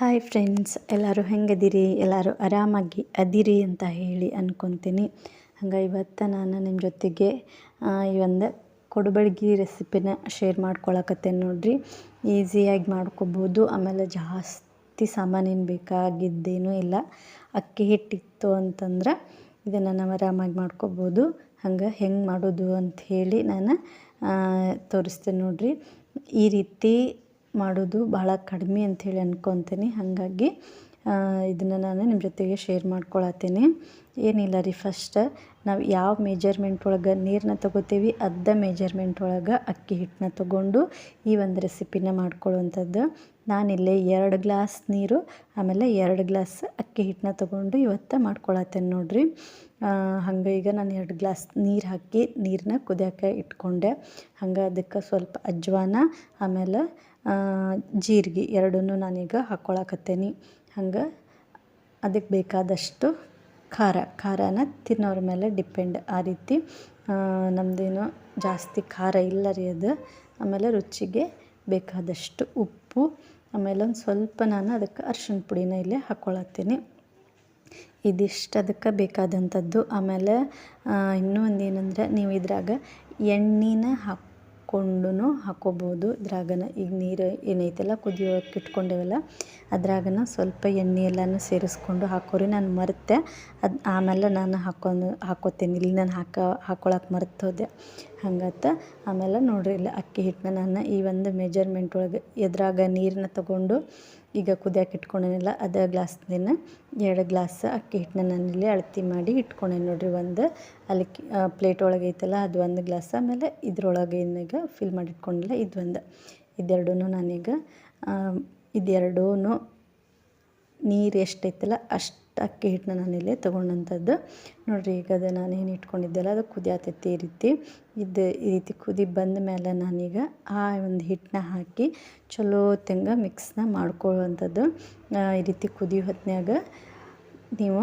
Hi friends ಎಲ್ಲರೂ ಹೆಂಗದಿರಿ? ಎಲ್ಲರೂ ಆರಾಮಾಗಿ ಅದಿರಿ ಅಂತ ಹೇಳಿ ಅಂದ್ಕೊತೀನಿ ಹಂಗೆ ಇವತ್ತು ನಾನು ನಿಮ್ಮ ಜೊತೆಗೆ ಈ ಒಂದು ಕೊಡಬಳ್ಗಿ ರೆಸಿಪಿನ ಶೇರ್ ಮಾಡ್ಕೊಳಕತ್ತೇನೆ ನೋಡಿರಿ. ಈಸಿಯಾಗಿ ಮಾಡ್ಕೊಬೋದು. ಆಮೇಲೆ ಜಾಸ್ತಿ ಸಾಮಾನೇನು ಬೇಕಾಗಿದ್ದೇನೂ ಇಲ್ಲ. ಅಕ್ಕಿ ಹಿಟ್ಟಿತ್ತು ಅಂತಂದ್ರೆ ಇದನ್ನು ನಾವು ಆರಾಮಾಗಿ ಮಾಡ್ಕೊಬೋದು. ಹಂಗೆ ಹೆಂಗೆ ಮಾಡೋದು ಅಂತ ಹೇಳಿ ನಾನು ತೋರಿಸ್ತೇನೆ ನೋಡಿರಿ. ಈ ರೀತಿ ಮಾಡೋದು ಭಾಳ ಕಡಿಮೆ ಅಂಥೇಳಿ ಅಂದ್ಕೊತೀನಿ ಹಾಗಾಗಿ ಇದನ್ನು ನಾನು ನಿಮ್ಮ ಜೊತೆಗೆ ಶೇರ್ ಮಾಡ್ಕೊಳತ್ತೀನಿ. ಏನಿಲ್ಲ ರೀ ಫಸ್ಟ್ ನಾವು ಯಾವ ಮೆಜರ್ಮೆಂಟ್ ಒಳಗೆ ನೀರನ್ನ ತೊಗೋತೀವಿ ಅರ್ಧ ಮೆಜರ್ಮೆಂಟ್ ಒಳಗೆ ಅಕ್ಕಿ ಹಿಟ್ಟನ್ನ ತೊಗೊಂಡು ಈ ಒಂದು ರೆಸಿಪಿನ ಮಾಡ್ಕೊಳ್ಳುವಂಥದ್ದು. ನಾನಿಲ್ಲಿ ಎರಡು ಗ್ಲಾಸ್ ನೀರು, ಆಮೇಲೆ ಎರಡು ಗ್ಲಾಸ್ ಅಕ್ಕಿ ಹಿಟ್ಟನ್ನ ತೊಗೊಂಡು ಇವತ್ತು ಮಾಡ್ಕೊಳತ್ತೇನೆ ನೋಡಿರಿ. ಹಂಗೆ ಈಗ ನಾನು ಎರಡು ಗ್ಲಾಸ್ ನೀರು ಹಾಕಿ ನೀರನ್ನ ಕುದಿಯೋಕೆ ಇಟ್ಕೊಂಡೆ. ಹಂಗೆ ಅದಕ್ಕೆ ಸ್ವಲ್ಪ ಅಜ್ವಾನ, ಆಮೇಲೆ ಜೀರಿಗೆ ಎರಡನ್ನೂ ನಾನೀಗ ಹಾಕ್ಕೊಳಕತ್ತೇನೆ ಹಂಗೆ ಅದಕ್ಕೆ ಬೇಕಾದಷ್ಟು ಖಾರ, ಖಾರನ ತಿನ್ನೋರ ಮೇಲೆ ಡಿಪೆಂಡ್ ಆ ರೀತಿ. ನಮ್ಮದೇನು ಜಾಸ್ತಿ ಖಾರ ಇಲ್ಲ ರೀ ಅದು. ಆಮೇಲೆ ರುಚಿಗೆ ಬೇಕಾದಷ್ಟು ಉಪ್ಪು, ಆಮೇಲೆ ಒಂದು ಸ್ವಲ್ಪ ನಾನು ಅದಕ್ಕೆ ಅರ್ಶಿಣ ಪುಡಿನ ಇಲ್ಲೇ ಹಾಕ್ಕೊಳತ್ತೀನಿ ಇದಿಷ್ಟು ಅದಕ್ಕೆ ಬೇಕಾದಂಥದ್ದು. ಆಮೇಲೆ ಇನ್ನೂ ಒಂದು ಏನಂದರೆ ನೀವು ಇದ್ರಾಗ ಎಣ್ಣೆನ ಹಾಕ್ಕೊಂಡು ಹಾಕ್ಕೋಬೋದು ಇದ್ರಾಗನ ಈಗ ನೀರು ಏನೈತಲ್ಲ, ಕುದಿಯೋಕೆ ಇಟ್ಕೊಂಡೇವಲ್ಲ, ಅದ್ರಾಗನ ಸ್ವಲ್ಪ ಎಣ್ಣೆ ಎಲ್ಲನೂ ಸೇರಿಸ್ಕೊಂಡು ಹಾಕೋರಿ. ನಾನು ಮರೆತೆ. ಅದು ಆಮೇಲೆ ನಾನು ಹಾಕೊಂಡು ಹಾಕ್ಕೋತೀನಿ ಇಲ್ಲಿ ನಾನು ಹಾಕೋ ಹಾಕ್ಕೊಳಕ್ಕೆ ಮರ್ತು ಹೋದೆ. ಹಂಗತ್ತ. ಆಮೇಲೆ ನೋಡ್ರಿ ಇಲ್ಲ ಅಕ್ಕಿ ಹಿಟ್ಟನ್ನ ನಾನು ಈ ಒಂದು ಮೆಜರ್ಮೆಂಟ್ ಒಳಗೆ ಎದ್ರಾಗ ನೀರನ್ನ ತಗೊಂಡು ಈಗ ಕುದಿಯಕ್ಕೆ ಇಟ್ಕೊಂಡೇನಲ್ಲ ಅದೇ ಗ್ಲಾಸ್ದಿನ ಎರಡು ಗ್ಲಾಸ್ ಅಕ್ಕಿ ಹಿಟ್ಟನ್ನ ನಾನಿಲ್ಲಿ ಅಳತಿ ಮಾಡಿ ಇಟ್ಕೊಂಡೆ ನೋಡ್ರಿ ಒಂದು. ಅಲ್ಲಿ ಪ್ಲೇಟ್ ಒಳಗೆ ಐತಲ್ಲ, ಅದು ಒಂದು ಗ್ಲಾಸ್. ಆಮೇಲೆ ಇದ್ರೊಳಗೆ ಈಗ ಫಿಲ್ ಮಾಡಿ ಇಟ್ಕೊಂಡಿಲ್ಲ, ಇದು ಒಂದು. ಇದೆರಡೂ ನಾನೀಗ ಇದೆರಡೂ ನೀರು ಎಷ್ಟೈತಲ್ಲ ಅಷ್ಟು ಅಕ್ಕಿ ಹಿಟ್ಟನ್ನ ನಾನಿಲ್ಲಿ ತೊಗೊಂಡಂಥದ್ದು. ನೋಡಿರಿ, ಈಗ ಅದು ನಾನು ಏನು ಇಟ್ಕೊಂಡಿದ್ದೆಲ್ಲ ಅದು ಕುದಿಯತೈತಿ ಈ ರೀತಿ. ಇದು ಈ ರೀತಿ ಕುದಿ ಬಂದ ಮೇಲೆ ನಾನೀಗ ಆ ಒಂದು ಹಿಟ್ಟನ್ನ ಹಾಕಿ ಚಲೋ ತೆಂಗ ಮಿಕ್ಸ್ನ ಮಾಡ್ಕೊಳ್ಳುವಂಥದ್ದು. ಈ ರೀತಿ ಕುದಿಯೋ ಹೊತ್ತಿನಾಗ ನೀವು,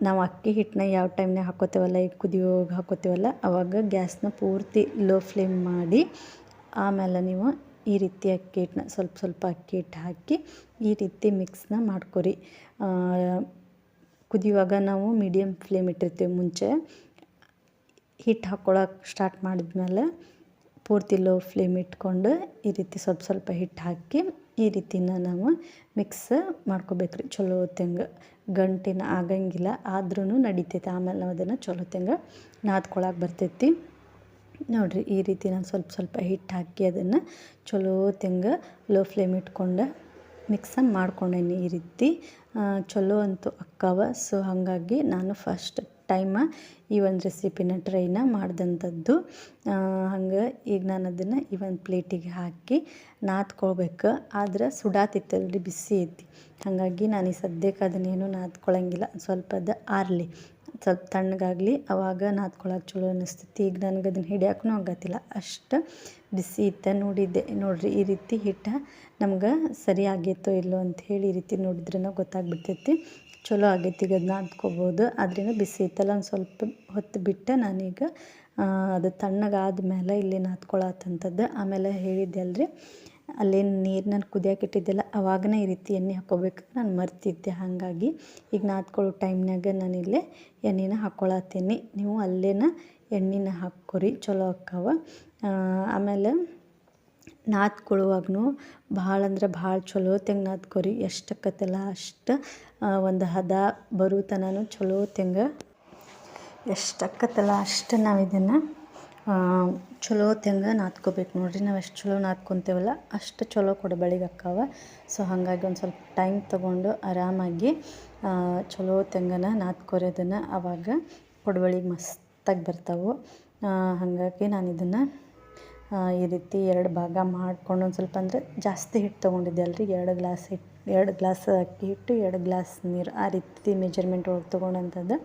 ನಾವು ಅಕ್ಕಿ ಹಿಟ್ಟನ್ನ ಯಾವ ಟೈಮ್ನಾಗ ಹಾಕೋತೇವಲ್ಲ, ಈಗ ಕುದಿಯೋಗಿ ಹಾಕೋತೇವಲ್ಲ ಆವಾಗ ಗ್ಯಾಸ್ನ ಪೂರ್ತಿ ಲೋ ಫ್ಲೇಮ್ ಮಾಡಿ ಆಮೇಲೆ ನೀವು ಈ ರೀತಿ ಅಕ್ಕಿ ಹಿಟ್ಟನ್ನ ಸ್ವಲ್ಪ ಸ್ವಲ್ಪ ಅಕ್ಕಿ ಹಿಟ್ಟು ಹಾಕಿ ಈ ರೀತಿ ಮಿಕ್ಸ್ನ ಮಾಡ್ಕೊರಿ. ಕುದಿಯುವಾಗ ನಾವು ಮೀಡಿಯಮ್ ಫ್ಲೇಮ್ ಇಟ್ಟಿರ್ತೀವಿ ಮುಂಚೆ. ಹಿಟ್ಟು ಹಾಕ್ಕೊಳಕ್ಕೆ ಸ್ಟಾರ್ಟ್ ಮಾಡಿದ್ಮೇಲೆ ಪೂರ್ತಿ ಲೋ ಫ್ಲೇಮ್ ಇಟ್ಕೊಂಡು ಈ ರೀತಿ ಸ್ವಲ್ಪ ಸ್ವಲ್ಪ ಹಿಟ್ಟು ಹಾಕಿ ಈ ರೀತಿನ ನಾವು ಮಿಕ್ಸ್ ಮಾಡ್ಕೋಬೇಕ್ರಿ. ಚಲೋ ತೆಂಗ ಗಂಟಿನ ಆಗಂಗಿಲ್ಲ ಆದ್ರೂ ನಡಿತೈತೆ. ಆಮೇಲೆ ನಾವು ಅದನ್ನು ಚಲೋ ತೆಂಗ ನಾದ್ಕೊಳಕ್ಕೆ ಬರ್ತೈತಿ. ನೋಡಿರಿ ಈ ರೀತಿ ನಾನು ಸ್ವಲ್ಪ ಸ್ವಲ್ಪ ಹಿಟ್ಟು ಹಾಕಿ ಅದನ್ನು ಚಲೋ ತೆಂಗ ಲೋ ಫ್ಲೇಮ್ ಇಟ್ಕೊಂಡು ಮಿಕ್ಸ ಮಾಡ್ಕೊಂಡೇನಿ ಈ ರೀತಿ. ಚಲೋ ಅಂತೂ ಅಕ್ಕವ. ಸೊ ಹಾಗಾಗಿ ನಾನು ಫಸ್ಟ್ ಟೈಮ ಈ ಒಂದು ರೆಸಿಪಿನ ಟ್ರೈನ ಮಾಡಿದಂಥದ್ದು. ಹಂಗೆ ಈಗ ನಾನು ಅದನ್ನು ಈ ಒಂದು ಪ್ಲೇಟಿಗೆ ಹಾಕಿ ನಾದ್ಕೊಳ್ಬೇಕು ಆದ್ರೆ ಸುಡಾತಿತ್ತಲ್ರಿ ಬಿಸಿ ಐತಿ. ಹಾಗಾಗಿ ನಾನು ಈ ಸದ್ಯಕ್ಕೆ ಅದನ್ನೇನು ನಾದ್ಕೊಳ್ಳೋಂಗಿಲ್ಲ ಸ್ವಲ್ಪ ಅದು ಆರಲಿ. ಸ್ವಲ್ಪ ತಣ್ಣಗಾಗಲಿ, ಅವಾಗ ನಾದ್ಕೊಳಕ್ಕೆ ಚಲೋ ಅನ್ನಿಸ್ತೈತಿ ಈಗ ನನಗೆ ಅದನ್ನು ಹಿಡಿಯೋಕ್ಕೂ ಆಗತ್ತಿಲ್ಲ. ಅಷ್ಟು ಬಿಸಿ ಇತ್ತ ನೋಡಿದ್ದೆ. ನೋಡಿರಿ, ಈ ರೀತಿ ಹಿಟ್ಟು ನಮ್ಗೆ ಸರಿ ಆಗೈತೋ ಇಲ್ಲೋ ಅಂತ ಹೇಳಿ ಈ ರೀತಿ ನೋಡಿದ್ರೂ ಗೊತ್ತಾಗ್ಬಿಡ್ತೈತಿ. ಚಲೋ ಆಗೈತಿ ಈಗ ಅದನ್ನ ನಾದ್ಕೋಬೋದು. ಆದ್ರಿಂದ ಬಿಸಿ ಇತ್ತಲ್ಲ, ಒಂದು ಸ್ವಲ್ಪ ಹೊತ್ತು ಬಿಟ್ಟು ನಾನೀಗ ಅದು ತಣ್ಣಗಾದ ಮೇಲೆ ಇಲ್ಲಿ ನಾದ್ಕೊಳತ್ತಂಥದ್ದು ಆಮೇಲೆ ಹೇಳಿದ್ದೆ ಅಲ್ರಿ ಅಲ್ಲೇನು ನೀರು ನಾನು ಕುದಿಯೋಕೆ ಇಟ್ಟಿದ್ದೆಲ್ಲ ಅವಾಗನೇ ಈ ರೀತಿ ಎಣ್ಣೆ ಹಾಕ್ಕೋಬೇಕು ನಾನು ಮರ್ತಿದ್ದೆ ಹಾಗಾಗಿ. ಈಗ ನಾದ್ಕೊಳ್ಳೋ ಟೈಮ್ನಾಗ ಇಲ್ಲೇ ಎಣ್ಣೆನ ಹಾಕ್ಕೊಳತ್ತೀನಿ ನೀವು ಅಲ್ಲೇನ ಎಣ್ಣೆನ ಹಾಕ್ಕೊರಿ. ಚಲೋ ಅಕ್ಕಾವ. ಆಮೇಲೆ ನಾದ್ಕೊಳ್ಳುವಾಗೂ ಭಾಳ ಅಂದ್ರೆ ಭಾಳ ಚಲೋ ತೆಂಗ ನಾದ್ಕೊರಿ. ಎಷ್ಟು ಅಕ್ಕತ್ತಲ್ಲ ಅಷ್ಟು ಒಂದು ಹದ ಬರೋ ತನಕ ಚಲೋ ತೆಂಗ ಎಷ್ಟು ಆಕತ್ತಲ್ಲ ಅಷ್ಟು ನಾವು ಇದನ್ನು ಚಲೋ ತೆಂಗ ನಾದ್ಕೋಬೇಕು ನೋಡಿರಿ. ನಾವು ಎಷ್ಟು ಚಲೋ ನಾದ್ಕೊತೇವಲ್ಲ ಅಷ್ಟು ಚಲೋ ಕೊಡಬಳಿಗೆ ಅಕ್ಕಾವ. ಸೊ ಹಾಗಾಗಿ ಒಂದು ಸ್ವಲ್ಪ ಟೈಮ್ ತೊಗೊಂಡು ಆರಾಮಾಗಿ ಚಲೋ ತೆಂಗನ ನಾದ್ಕೊರೋದನ್ನು ಆವಾಗ ಕೊಡಬಳಿಗೆ ಮಸ್ತಾಗಿ ಬರ್ತಾವೆ. ಹಾಗಾಗಿ ನಾನು ಇದನ್ನು ಈ ರೀತಿ ಎರಡು ಭಾಗ ಮಾಡ್ಕೊಂಡು ಒಂದು ಸ್ವಲ್ಪ ಅಂದರೆ ಜಾಸ್ತಿ ಹಿಟ್ಟು ತೊಗೊಂಡಿದ್ದೆ ಅಲ್ರಿ. ಎರಡು ಗ್ಲಾಸ್ ಹಿಟ್ಟು ಎರಡು ಗ್ಲಾಸ್ ಅಕ್ಕಿ ಹಿಟ್ಟು, ಎರಡು ಗ್ಲಾಸ್ ನೀರು ಆ ರೀತಿ ಮೆಜರ್ಮೆಂಟ್ ಒಳಗೆ ತೊಗೊಂಡಂಥದ್ದು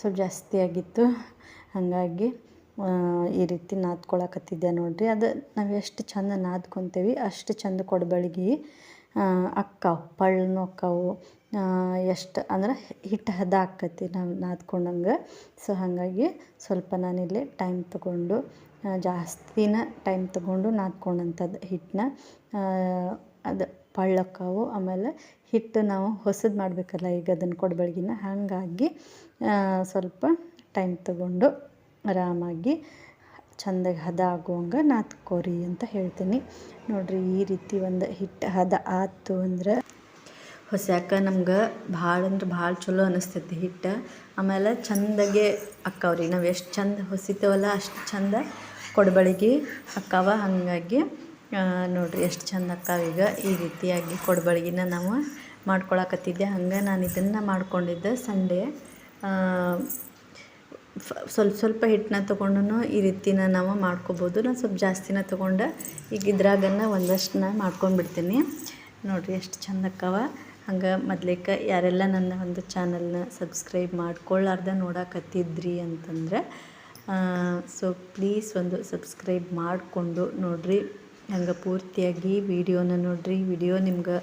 ಸ್ವಲ್ಪ ಜಾಸ್ತಿ ಆಗಿತ್ತು. ಹಾಗಾಗಿ ಈ ರೀತಿ ನಾದ್ಕೊಳಕತ್ತಿದ್ದೆ ನೋಡಿರಿ. ಅದು ನಾವು ಎಷ್ಟು ಚಂದ ನಾದ್ಕೊತೇವಿ, ಅಷ್ಟು ಚಂದ ಕೊಡಬಳ್ಗಿ ಅಕ್ಕಾವು ಪಳ್ಳನು ಅಕ್ಕಾವು ಎಷ್ಟು ಅಂದ್ರೆ ಹಿಟ್ಟು ಹದ ಆಕ್ಕತಿ ನಾವು ನಾದ್ಕೊಂಡಂಗೆ. ಸೊ ಹಾಗಾಗಿ ಸ್ವಲ್ಪ ನಾನಿಲ್ಲಿ ಟೈಮ್ ತಗೊಂಡು ಜಾಸ್ತಿನ ಟೈಮ್ ತಗೊಂಡು ನಾದ್ಕೊಂಡಂಥದ್ದು ಹಿಟ್ಟನ್ನ ಅದು ಪಳ್ಳಕ್ಕವು ಆಮೇಲೆ ಹಿಟ್ಟು ನಾವು ಹೊಸದು ಮಾಡಬೇಕಲ್ಲ ಈಗ ಅದನ್ನು ಕೊಡಬಳ್ಗಿನ. ಹಾಗಾಗಿ ಸ್ವಲ್ಪ ಟೈಮ್ ತಗೊಂಡು ಆರಾಮಾಗಿ ಚೆಂದಾಗಿ ಹದ ಆಗುವಂಗೆ ನಾದ್ಕೋರಿ ಅಂತ ಹೇಳ್ತೀನಿ. ನೋಡಿರಿ ಈ ರೀತಿ ಒಂದು ಹಿಟ್ಟು ಹದ ಆತು ಅಂದ್ರೆ ಹೊಸ್ಯಾಕ ನಮ್ಗೆ ಭಾಳ ಅಂದ್ರೆ ಭಾಳ ಚಲೋ ಅನಿಸ್ತೈತಿ ಹಿಟ್ಟು. ಆಮೇಲೆ ಚೆಂದಾಗೆ ಅಕ್ಕವ್ರಿ. ನಾವು ಎಷ್ಟು ಚಂದ ಹೊಸಿತೇವಲ್ಲ ಅಷ್ಟು ಚಂದ ಕೊಡಬಳಿಗೆ ಅಕ್ಕವ. ಹಾಗಾಗಿ ನೋಡಿರಿ ಎಷ್ಟು ಚಂದ ಅಕ್ಕಾವೀಗ ಈ ರೀತಿಯಾಗಿ ಕೊಡಬಳ್ಗಿನ ನಾವು ಮಾಡ್ಕೊಳಕತ್ತಿದ್ದೆ. ಹಂಗೆ ನಾನು ಇದನ್ನು ಮಾಡ್ಕೊಂಡಿದ್ದೆ ಸಂಡೇ ಸ್ವಲ್ಪ ಸ್ವಲ್ಪ ಹಿಟ್ಟನ್ನ ತೊಗೊಂಡು ಈ ರೀತಿನ ನಾವು ಮಾಡ್ಕೊಬೋದು. ನಾನು ಸ್ವಲ್ಪ ಜಾಸ್ತಿನ ತೊಗೊಂಡು. ಈಗ ಇದ್ರಾಗನ ಒಂದಷ್ಟನ್ನ ಮಾಡ್ಕೊಂಡ್ಬಿಡ್ತೀನಿ. ನೋಡಿರಿ ಎಷ್ಟು ಚಂದ ಅಕ್ಕವ ಹಂಗೆ ಮೊದ್ಲೇಕ ಯಾರೆಲ್ಲ ನನ್ನ ಒಂದು ಚಾನಲ್ನ ಸಬ್ಸ್ಕ್ರೈಬ್ ಮಾಡ್ಕೊಳ್ಳಾರ್ದ ನೋಡಕತ್ತಿದ್ರಿ ಅಂತಂದ್ರೆ ಸೊ ಪ್ಲೀಸ್ ಒಂದು ಸಬ್ಸ್ಕ್ರೈಬ್ ಮಾಡಿಕೊಂಡು ನೋಡಿರಿ. ಹಂಗೆ ಪೂರ್ತಿಯಾಗಿ ವಿಡಿಯೋನ ನೋಡಿರಿ. ವಿಡಿಯೋ ನಿಮ್ಗೆ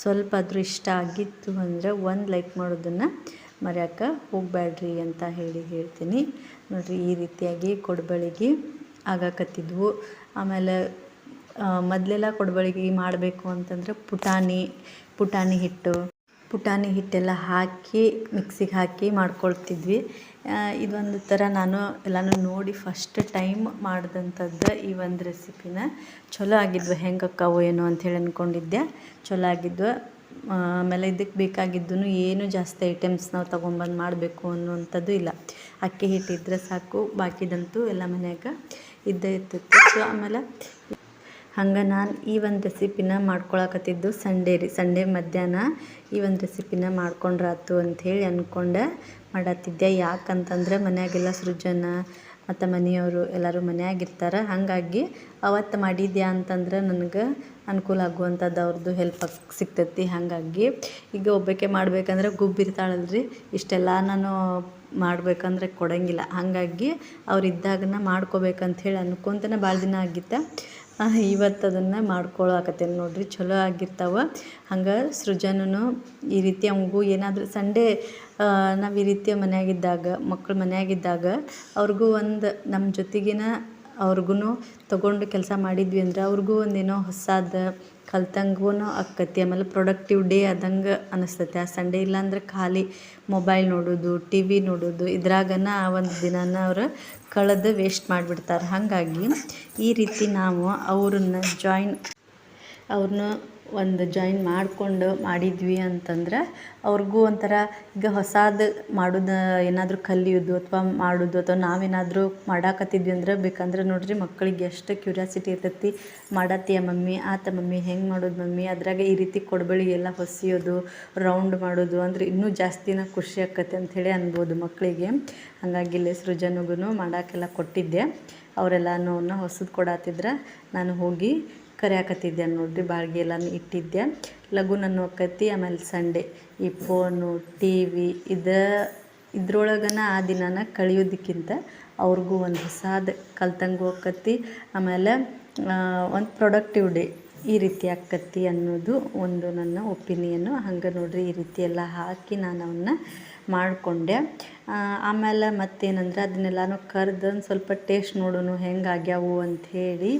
ಸ್ವಲ್ಪ ಆದರೂ ಇಷ್ಟ ಆಗಿತ್ತು ಅಂದರೆ ಒಂದು ಲೈಕ್ ಮಾಡೋದನ್ನು ಮರ್ಯಾಕೆ ಹೋಗಬೇಡ್ರಿ ಅಂತ ಹೇಳಿ ಹೇಳ್ತೀನಿ. ನೋಡಿರಿ, ಈ ರೀತಿಯಾಗಿ ಕೊಡಬಳ್ಗಿ ಆಗಾಕತ್ತಿದ್ವು. ಆಮೇಲೆ ಮೊದಲೆಲ್ಲ ಕೊಡಬಳ್ಗಿ ಮಾಡಬೇಕು ಅಂತಂದ್ರೆ ಪುಟಾಣಿ ಪುಟಾಣಿ ಹಿಟ್ಟು, ಪುಟಾಣಿ ಹಿಟ್ಟೆಲ್ಲ ಹಾಕಿ, ಮಿಕ್ಸಿಗೆ ಹಾಕಿ ಮಾಡ್ಕೊಳ್ತಿದ್ವಿ. ಇದೊಂದು ಥರ ನಾನು ಎಲ್ಲನೂ ನೋಡಿ ಫಸ್ಟ್ ಟೈಮ್ ಮಾಡಿದಂಥದ್ದು ಈ ಒಂದು ರೆಸಿಪಿನ. ಚಲೋ ಆಗಿದ್ವು ಹೆಂಗೆ ಅಕ್ಕಾವು ಏನು ಅಂಥೇಳಿ ಅಂದ್ಕೊಂಡಿದ್ದೆ ಚಲೋ ಆಗಿದ್ವು. ಆಮೇಲೆ ಇದಕ್ಕೆ ಬೇಕಾಗಿದ್ದು ಏನು ಜಾಸ್ತಿ ಐಟಮ್ಸ್ ನಾವು ತೊಗೊಂಬಂದು ಮಾಡಬೇಕು ಅನ್ನುವಂಥದ್ದು ಇಲ್ಲ. ಅಕ್ಕಿ ಹಿಟ್ಟಿದ್ರೆ ಸಾಕು, ಬಾಕಿದಂತೂ ಎಲ್ಲ ಮನ್ಯಾಗ ಇದ್ದೇ ಇರ್ತಿತ್ತು ಸೊ ಆಮೇಲೆ ಹಂಗೆ ನಾನು ಈ ಒಂದು ರೆಸಿಪಿನ ಮಾಡ್ಕೊಳಕತ್ತಿದ್ದು ಸಂಡೇ ರೀ. ಸಂಡೇ ಮಧ್ಯಾಹ್ನ ಈ ಒಂದು ರೆಸಿಪಿನ ಮಾಡ್ಕೊಂಡ್ರಾತು ಅಂಥೇಳಿ ಅಂದ್ಕೊಂಡೆ ಮಾಡತ್ತಿದ್ದೆ ಯಾಕಂತಂದ್ರೆ ಮನ್ಯಾಗೆಲ್ಲ ಸೃಜನ ಮತ್ತು ಮನೆಯವರು ಎಲ್ಲರೂ ಮನೆಯಾಗಿರ್ತಾರೆ. ಹಾಗಾಗಿ ಅವತ್ತು ಮಾಡಿದ್ಯಾ ಅಂತಂದ್ರೆ ನನಗೆ ಅನುಕೂಲ ಆಗುವಂಥದ್ದು ಅವ್ರದ್ದು ಹೆಲ್ಪ್ ಸಿಗ್ತೈತಿ. ಹಾಗಾಗಿ ಈಗ ಒಬ್ಬಾಕೆ ಮಾಡ್ಬೇಕಂದ್ರೆ ರೀ ಇಷ್ಟೆಲ್ಲ ನಾನು ಮಾಡ್ಬೇಕಂದ್ರೆ ಕೊಡೋಂಗಿಲ್ಲ. ಹಾಗಾಗಿ ಅವ್ರು ಇದ್ದಾಗನ ಮಾಡ್ಕೋಬೇಕಂತ ಹೇಳಿ ಅನ್ಕೊಂತನೇ ಭಾಳ ದಿನ ಆಗಿತ್ತು. ಇವತ್ತು ಅದನ್ನು ಮಾಡ್ಕೊಳಕತ್ತೇನೆ ನೋಡಿರಿ. ಚಲೋ ಆಗಿರ್ತಾವೆ. ಹಂಗೆ ಸೃಜನೂ ಈ ರೀತಿ ಅವಂಗೂ ಏನಾದರೂ ಸಂಡೇ ನಾವು ಈ ರೀತಿ ಮನೆಯಾಗಿದ್ದಾಗ ಮಕ್ಳು ಮನೆಯಾಗಿದ್ದಾಗ ಅವ್ರಿಗೂ ಒಂದು ನಮ್ಮ ಜೊತೆಗಿನ ಅವ್ರಿಗೂ ತೊಗೊಂಡು ಕೆಲಸ ಮಾಡಿದ್ವಿ ಅಂದ್ರೆ ಅವ್ರಿಗೂ ಒಂದೇನೋ ಹೊಸದು ಕಲ್ತಂಗೂ ಆಕ್ಕತಿ ಆಮೇಲೆ ಪ್ರೊಡಕ್ಟಿವ್ ಡೇ ಆದಂಗೆ ಅನಿಸ್ತೈತೆ. ಆ ಸಂಡೇ ಇಲ್ಲಾಂದ್ರೆ ಖಾಲಿ ಮೊಬೈಲ್ ನೋಡೋದು ಟಿ ವಿ ನೋಡೋದು. ಇದ್ರಾಗನ ಆ ಒಂದು ದಿನಾನ ಅವರು ಕಳೆದು ವೇಸ್ಟ್ ಮಾಡಿಬಿಡ್ತಾರೆ. ಹಾಗಾಗಿ ಈ ರೀತಿ ನಾವು ಅವ್ರನ್ನ ಜಾಯಿನ್ ಅವ್ರನ್ನ ಒಂದು ಜಾಯಿನ್ ಮಾಡಿಕೊಂಡು ಮಾಡಿದ್ವಿ ಅಂತಂದ್ರೆ ಅವ್ರಿಗೂ ಒಂಥರ ಈಗ ಹೊಸದು ಮಾಡೋದು ಏನಾದರೂ ಕಲಿಯೋದು ಅಥವಾ ಮಾಡೋದು ಅಥವಾ ನಾವೇನಾದರೂ ಮಾಡಾಕತ್ತಿದ್ವಿ ಅಂದ್ರೆ ಬೇಕಂದ್ರೆ ನೋಡಿರಿ ಮಕ್ಕಳಿಗೆ ಎಷ್ಟು ಕ್ಯೂರಿಯಾಸಿಟಿ ಇರ್ತೈತಿ. ಮಾಡತ್ತೀಯ ಮಮ್ಮಿ, ಆತ ಮಮ್ಮಿ, ಹೆಂಗೆ ಮಾಡೋದು ಮಮ್ಮಿ? ಅದ್ರಾಗ ಈ ರೀತಿ ಕೊಡಬಳಿಗೆಲ್ಲ ಹೊಸಿಯೋದು ರೌಂಡ್ ಮಾಡೋದು ಅಂದ್ರೆ ಇನ್ನೂ ಜಾಸ್ತಿನ ಖುಷಿ ಆಕತಿ ಅಂಥೇಳಿ ಅನ್ಬೋದು ಮಕ್ಕಳಿಗೆ. ಹಾಗಾಗಿ ಇಲ್ಲಿ ಸೃಜನಿಗೂ ಮಾಡೋಕ್ಕೆಲ್ಲ ಕೊಟ್ಟಿದ್ದೆ. ಅವರೆಲ್ಲನೂ ಹೊಸದು ಕೊಡತ್ತಿದ್ರೆ ನಾನು ಹೋಗಿ ಕರಿಯಾಕತ್ತಿದ್ದೆ ನೋಡಿರಿ, ಬಾಳ್ಗೆ ಎಲ್ಲನೂ ಇಟ್ಟಿದ್ದೆ. ಲಘುನನ್ನು ಆಕತಿ ಆಮೇಲೆ ಸಂಡೇ ಈ ಫೋನು ಟಿ ವಿ ಇದು, ಇದ್ರೊಳಗನ ಆ ದಿನನ ಕಳಿಯೋದಕ್ಕಿಂತ ಅವ್ರಿಗೂ ಒಂದು ಹೊಸಾದ ಕಲ್ತಂಗೂ ಆಕತಿ ಆಮೇಲೆ ಒಂದು ಪ್ರೊಡಕ್ಟಿವ್ ಡೇ ಈ ರೀತಿ ಆಕತಿ ಅನ್ನೋದು ಒಂದು ನನ್ನ ಒಪಿನಿಯನ್ನು ಹಂಗೆ ನೋಡಿರಿ, ಈ ರೀತಿ ಎಲ್ಲ ಹಾಕಿ ನಾನು ಅವನ್ನ ಮಾಡಿಕೊಂಡೆ. ಆಮೇಲೆ ಮತ್ತೇನಂದ್ರೆ ಅದನ್ನೆಲ್ಲನೂ ಕರ್ದು ಒಂದು ಸ್ವಲ್ಪ ಟೇಸ್ಟ್ ನೋಡೋಣ ಹೆಂಗೆ ಆಗ್ಯಾವು ಅಂಥೇಳಿ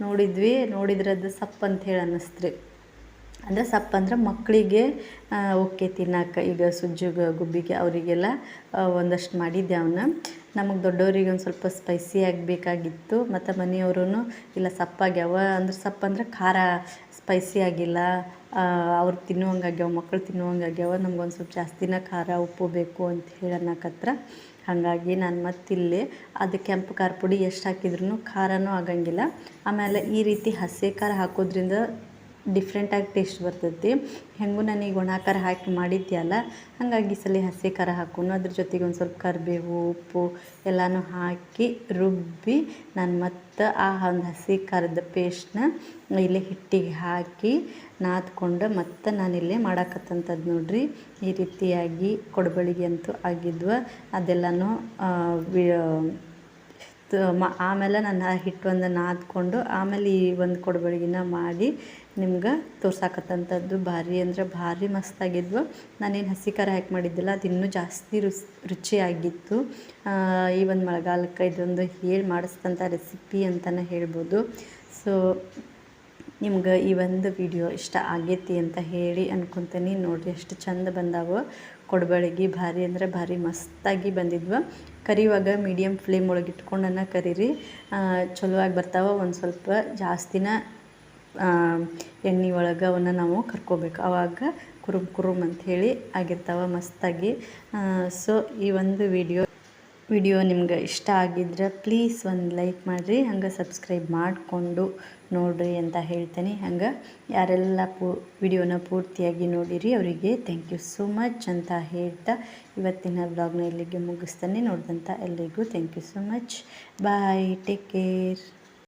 ನೋಡಿದ್ವಿ. ನೋಡಿದ್ರೆ ಅದು ಸಪ್ಪಂತ ಹೇಳಿ ಅನ್ನಿಸ್ತು ರೀ ಅಂದರೆ ಸಪ್ಪಂದ್ರೆ ಮಕ್ಕಳಿಗೆ ಓಕೆ ತಿನ್ನಕ್ಕೆ ಈಗ ಸುಜ್ಜಿಗೆ ಗುಬ್ಬಿಗೆ ಅವರಿಗೆಲ್ಲ ಒಂದಷ್ಟು ಮಾಡಿದ್ದೆ ಅವನ್ನ ನಮಗೆ ದೊಡ್ಡವರಿಗೆ ಒಂದು ಸ್ವಲ್ಪ ಸ್ಪೈಸಿ ಬೇಕಾಗಿತ್ತು. ಮತ್ತು ಮನೆಯವ್ರೂ ಇಲ್ಲ ಸಪ್ಪಾಗ್ಯಾವ ಅಂದ್ರೆ ಸಪ್ಪಂದ್ರೆ ಖಾರ ಸ್ಪೈಸಿ ಆಗಿಲ್ಲ. ಅವ್ರು ತಿನ್ನುವಂಗಾಗ್ಯಾವ ಮಕ್ಕಳು ತಿನ್ನುವಂಗಾಗ್ಯಾವ ನಮ್ಗೆ ಒಂದು ಸ್ವಲ್ಪ ಜಾಸ್ತಿನ ಖಾರ, ಉಪ್ಪು ಬೇಕು ಅಂತ ಹೇಳಿ ಅನ್ನಕತ್ರ ಹಾಗಾಗಿ ನಾನು ಮತ್ತೆ ಇಲ್ಲಿ, ಅದು ಕೆಂಪು ಖಾರ ಪುಡಿ ಎಷ್ಟು ಹಾಕಿದ್ರೂ ಖಾರನೂ ಆಗಂಗಿಲ್ಲ. ಆಮೇಲೆ ಈ ರೀತಿ ಹಸಿ ಖಾರ ಹಾಕೋದ್ರಿಂದ ಡಿಫ್ರೆಂಟಾಗಿ ಟೇಸ್ಟ್ ಬರ್ತೈತಿ. ಹೆಂಗೂ ನನಗೆ ಒಣ ಖಾರ ಹಾಕಿ ಮಾಡಿದ್ಯಲ್ಲ, ಹಾಗಾಗಿ ಸಲ ಹಸಿ ಖಾರ ಹಾಕೊಂಡು ಅದ್ರ ಜೊತೆಗೆ ಒಂದು ಸ್ವಲ್ಪ ಕರಿಬೇವು, ಉಪ್ಪು ಎಲ್ಲನೂ ಹಾಕಿ ರುಬ್ಬಿ ನಾನು ಮತ್ತು ಆ ಒಂದು ಹಸಿ ಖಾರದ ಪೇಸ್ಟ್ನ ಇಲ್ಲಿ ಹಿಟ್ಟಿಗೆ ಹಾಕಿ ನಾದ್ಕೊಂಡು ಮತ್ತು ನಾನಿಲ್ಲೇ ಮಾಡಾಕತ್ತಂಥದ್ದು ನೋಡಿರಿ. ಈ ರೀತಿಯಾಗಿ ಕೊಡಬಳಿಗೆ ಅಂತೂ ಆಗಿದ್ವು. ಅದೆಲ್ಲನೂ ಆಮೇಲೆ ನಾನು ಹಿಟ್ಟು ಒಂದು ನಾದ್ಕೊಂಡು ಆಮೇಲೆ ಈ ಒಂದು ಕೊಡಬಳ್ಗಿನ ಮಾಡಿ ನಿಮ್ಗೆ ತೋರ್ಸಾಕತ್ತಂಥದ್ದು ಭಾರಿ ಅಂದ್ರೆ ಭಾರಿ ಮಸ್ತಾಗಿದ್ವು. ನಾನೇನು ಹಸಿ ಖಾರ ಹಾಕಿ ಮಾಡಿದ್ದಿಲ್ಲ, ಅದು ಇನ್ನೂ ಜಾಸ್ತಿ ರುಚಿ, ರುಚಿಯಾಗಿತ್ತು. ಈ ಒಂದು ಮಳೆಗಾಲಕ್ಕೆ ಇದೊಂದು ಹೇಳಿ ಮಾಡಿಸಿದಂಥ ರೆಸಿಪಿ ಅಂತಲೇ ಹೇಳ್ಬೋದು. ಸೊ ನಿಮ್ಗೆ ಈ ಒಂದು ವಿಡಿಯೋ ಇಷ್ಟ ಆಗೈತಿ ಅಂತ ಹೇಳಿ ಅನ್ಕೊತೀನಿ. ನೋಡಿರಿ ಎಷ್ಟು ಚಂದ ಬಂದಾವ. ಕೊಡಬಳ್ಗಿ ಭಾರಿ ಅಂದರೆ ಭಾರಿ ಮಸ್ತಾಗಿ ಬಂದಿದ್ವು. ಕರಿವಾಗ ಮೀಡಿಯಮ್ ಫ್ಲೇಮ್ ಒಳಗೆ ಇಟ್ಕೊಂಡನ್ನು ಕರೀರಿ. ಚಲೋ ಆಗಿ ಬರ್ತಾವೆ. ಒಂದು ಸ್ವಲ್ಪ ಜಾಸ್ತಿನ ಎಣ್ಣೆ ಒಳಗೆ ಅವನ್ನ ನಾವು ಕರ್ಕೋಬೇಕು. ಆವಾಗ ಕುರುಮ್ ಕುರುಮ್ ಅಂಥೇಳಿ ಆಗಿರ್ತಾವೆ ಮಸ್ತಾಗಿ. ಸೊ ಈ ಒಂದು ವಿಡಿಯೋ ವಿಡಿಯೋ ನಿಮ್ಗೆ ಇಷ್ಟ ಆಗಿದ್ರೆ ಪ್ಲೀಸ್ ಒಂದು ಲೈಕ್ ಮಾಡಿರಿ, ಹಂಗೆ ಸಬ್ಸ್ಕ್ರೈಬ್ ಮಾಡಿಕೊಂಡು ನೋಡಿರಿ ಅಂತ ಹೇಳ್ತೀನಿ. ಹಂಗೆ ಯಾರೆಲ್ಲ ಪೂ ವಿಡಿಯೋನ ಪೂರ್ತಿಯಾಗಿ ನೋಡಿರಿ, ಅವರಿಗೆ ಥ್ಯಾಂಕ್ ಯು ಸೋ ಮಚ್ ಅಂತ ಹೇಳ್ತಾ ಇವತ್ತಿನ ಬ್ಲಾಗ್ನ ಇಲ್ಲಿಗೆ ಮುಗಿಸ್ತಾನೆ. ನೋಡಿದಂಥ ಎಲ್ಲರಿಗೂ thank you so much bye take care